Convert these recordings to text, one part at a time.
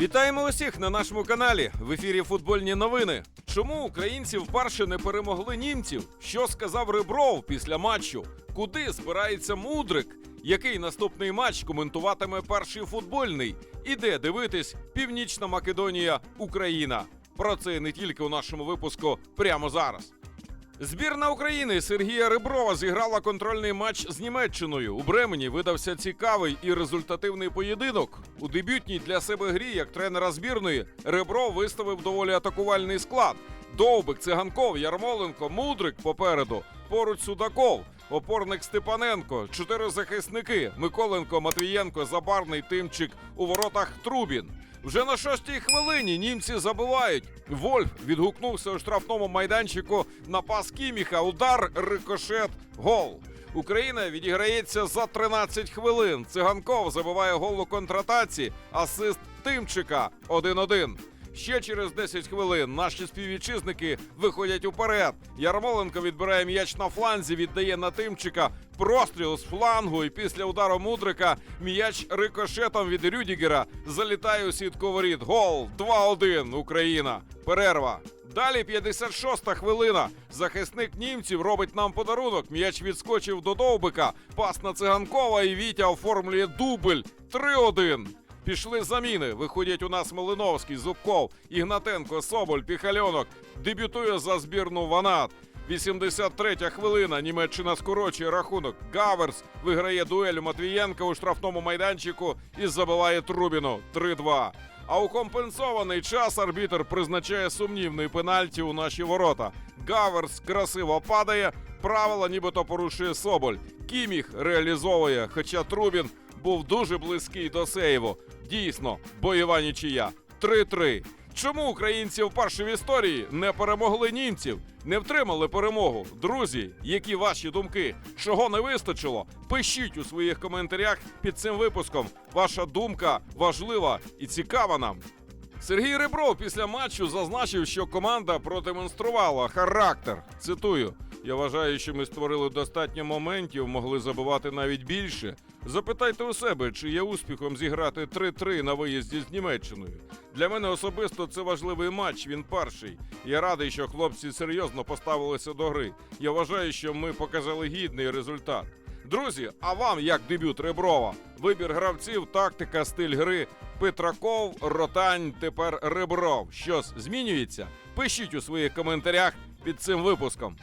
Вітаємо усіх на нашому каналі. В ефірі футбольні новини. Чому українці вперше не перемогли німців? Що сказав Ребров після матчу? Куди збирається мудрик? Який наступний матч коментуватиме перший футбольний? І де дивитись Північна Македонія, Україна? Про це не тільки у нашому випуску прямо зараз. Збірна України Сергія Реброва зіграла контрольний матч з Німеччиною. У Бремені видався цікавий і результативний поєдинок. У дебютній для себе грі, як тренера збірної, Ребров виставив доволі атакувальний склад: Довбик, Циганков, Ярмоленко, Мудрик попереду, поруч Судаков, опорник Степаненко, чотири захисники: Миколенко, Матвієнко, Забарний, Тимчик у воротах Трубін. Вже на шостій хвилині німці забивають. Вольф відгукнувся у штрафному майданчику на пас Кіміха. Удар, рикошет, гол. Україна відіграється за 13 хвилин. Циганков забиває гол у контратаці. Асист Тимчика 1-1. Ще через 10 хвилин наші співвітчизники виходять уперед. Ярмоленко відбирає м'яч на фланзі, віддає на Тимчика. Простріл з флангу, і після удару Мудрика м'яч рикошетом від Рюдігера залітає у сітку воріт. Гол 2-1. Україна. Перерва. Далі 56-та хвилина. Захисник німців робить нам подарунок. М'яч відскочив до довбика. Пас на циганкова і Вітя оформлює дубль 3-1. Пішли заміни. Виходять у нас Малиновський, Зубков, Ігнатенко, Соболь, Піхальонок. Дебютує за збірну Ванат. 83-я хвилина. Німеччина скорочує рахунок. Гаверс виграє дуель Матвієнка у штрафному майданчику і забиває Трубіну 3-2. А у компенсований час арбітр призначає сумнівний пенальті у наші ворота. Гаверс красиво падає. Правила нібито порушує Соболь. Кіміх реалізовує, хоча Трубін був дуже близький до сейву. Дійсно, бойова нічия. 3-3. Чому українці вперше в історії не перемогли німців, не втримали перемогу? Друзі, які ваші думки? Чого не вистачило? Пишіть у своїх коментарях під цим випуском. Ваша думка важлива і цікава нам. Сергій Ребров після матчу зазначив, що команда продемонструвала характер. Цитую: я вважаю, що ми створили достатньо моментів, могли забивати навіть більше. Запитайте у себе, чи є успіхом зіграти 3-3 на виїзді з Німеччиною. Для мене особисто це важливий матч. Він перший. Я радий, що хлопці серйозно поставилися до гри. Я вважаю, що ми показали гідний результат. Друзі, а вам як дебют Реброва? Вибір гравців, тактика, стиль гри. Петраков, Ротань, тепер Ребров. Щось змінюється? Пишіть у своїх коментарях під цим випуском.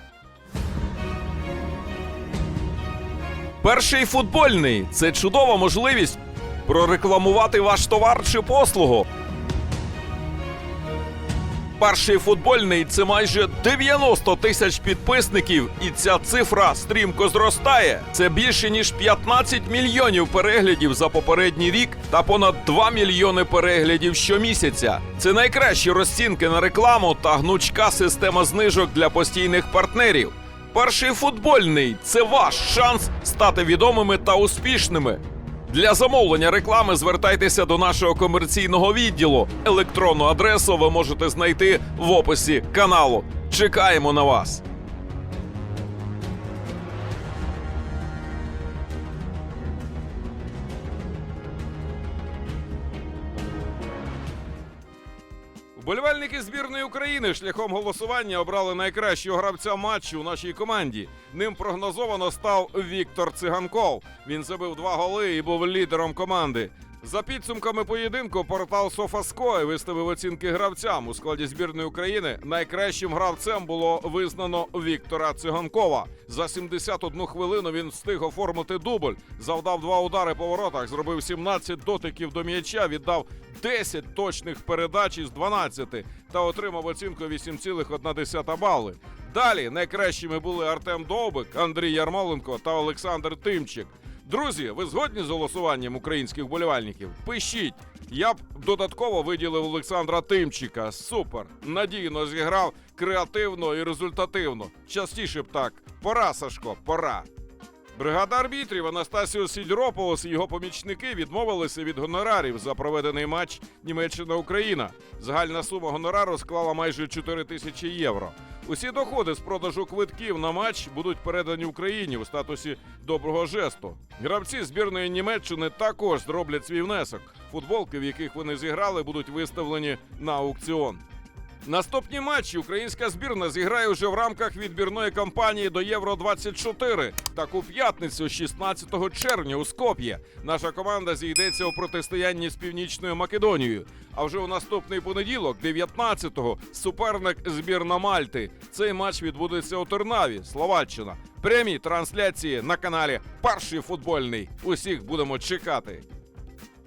Перший футбольний це чудова можливість прорекламувати ваш товар чи послугу. Перший футбольний це майже 90 тисяч підписників, і ця цифра стрімко зростає. Це більше ніж 15 мільйонів переглядів за попередній рік та понад 2 мільйони переглядів щомісяця. Це найкращі розцінки на рекламу та гнучка система знижок для постійних партнерів. Перший футбольний це ваш шанс стати відомими та успішними. Для замовлення реклами звертайтеся до нашого комерційного відділу. Електронну адресу ви можете знайти в описі каналу. Чекаємо на вас. Збірної України шляхом голосування обрали найкращого гравця матчу у нашій команді. Ним прогнозовано став Віктор Циганков. Він забив два голи і був лідером команди. За підсумками поєдинку, портал Софаско виставив оцінки гравцям у складі збірної України. Найкращим гравцем було визнано Віктора Циганкова. За 71 хвилину він встиг оформити дубль, завдав два удари по воротах, зробив 17 дотиків до м'яча, віддав 10 точних передач із 12 та отримав оцінку 8,1 бали. Далі найкращими були Артем Довбик, Андрій Ярмоленко та Олександр Тимчик. Друзі, ви згодні з голосуванням українських вболівальників? Пишіть. Я б додатково виділив Олександра Тимчика. Супер. Надійно зіграв, креативно і результативно. Частіше б так. Пора, Сашко, пора. Бригада арбітрів Анастасіо Сідьрополос і його помічники відмовилися від гонорарів за проведений матч Німеччина-Україна. Загальна сума гонорару склала майже 4 тисячі євро. Усі доходи з продажу квитків на матч будуть передані Україні у статусі доброго жесту. Гравці збірної Німеччини також зроблять свій внесок. Футболки, в яких вони зіграли, будуть виставлені на аукціон. Наступні матчі українська збірна зіграє вже в рамках відбірної кампанії до Євро 24 Так у п'ятницю, 16 червня, у Скоп'є, наша команда зійдеться у протистоянні з північною Македонією. А вже у наступний понеділок, 19-го, суперник збірна Мальти. Цей матч відбудеться у Тернаві, Словаччина. Прямі трансляції на каналі Перший футбольний. Усіх будемо чекати.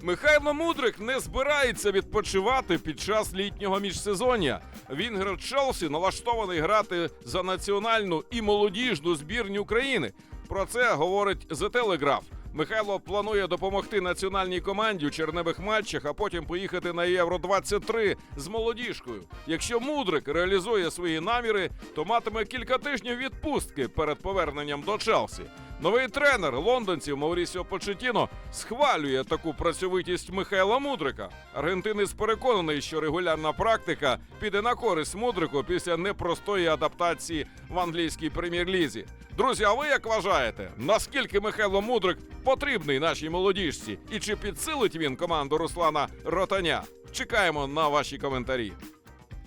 Михайло Мудрик не збирається відпочивати під час літнього міжсезоння. Він Челсі налаштований грати за національну і молодіжну збірні України. Про це говорить The Telegraph. Михайло планує допомогти національній команді у черневих матчах, а потім поїхати на Євро 23 з молодіжкою. Якщо Мудрик реалізує свої наміри, то матиме кілька тижнів відпустки перед поверненням до Челсі. Новий тренер лондонців Маурісіо Почетіно схвалює таку працьовитість Михайла Мудрика. Аргентинець переконаний, що регулярна практика піде на користь Мудрику після непростої адаптації в англійській прем'єр-лізі. Друзі, а ви як вважаєте, наскільки Михайло Мудрик потрібний нашій молодіжці? І чи підсилить він команду Руслана Ротаня? Чекаємо на ваші коментарі.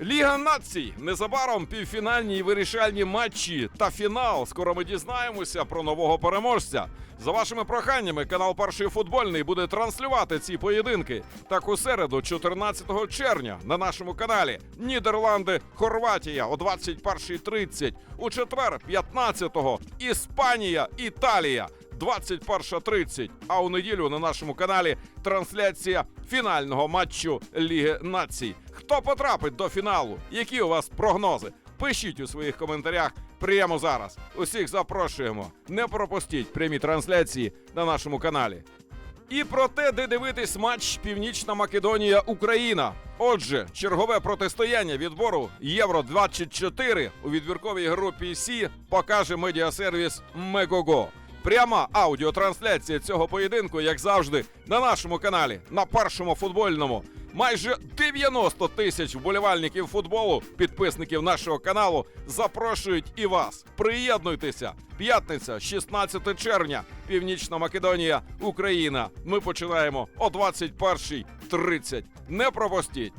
Ліга націй незабаром півфінальні і вирішальні матчі та фінал. Скоро ми дізнаємося про нового переможця. За вашими проханнями, канал Перший футбольний буде транслювати ці поєдинки. Так у середу, 14 червня, на нашому каналі Нідерланди, Хорватія о 21.30. У четвер, 15-го, Іспанія, Італія. 21.30. А у неділю на нашому каналі трансляція фінального матчу Ліги Націй. Хто потрапить до фіналу? Які у вас прогнози? Пишіть у своїх коментарях прямо зараз. Усіх запрошуємо. Не пропустіть прямі трансляції на нашому каналі. І про те, де дивитись матч Північна Македонія Україна. Отже, чергове протистояння відбору Євро 24 у відбірковій групі Сі покаже медіасервіс Мегого. Пряма аудіотрансляція цього поєдинку, як завжди, на нашому каналі, на першому футбольному. Майже 90 тисяч вболівальників футболу, підписників нашого каналу, запрошують і вас. Приєднуйтеся! П'ятниця, 16 червня, Північна Македонія, Україна. Ми починаємо о 21.30. Не пропустіть!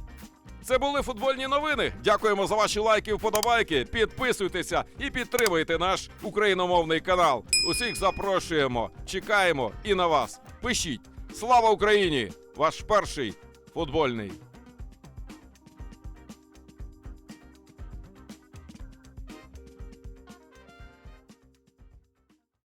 Це були футбольні новини. Дякуємо за ваші лайки, вподобайки. Підписуйтеся і підтримуйте наш україномовний канал. Усіх запрошуємо, чекаємо і на вас. Пишіть. Слава Україні! Ваш перший футбольний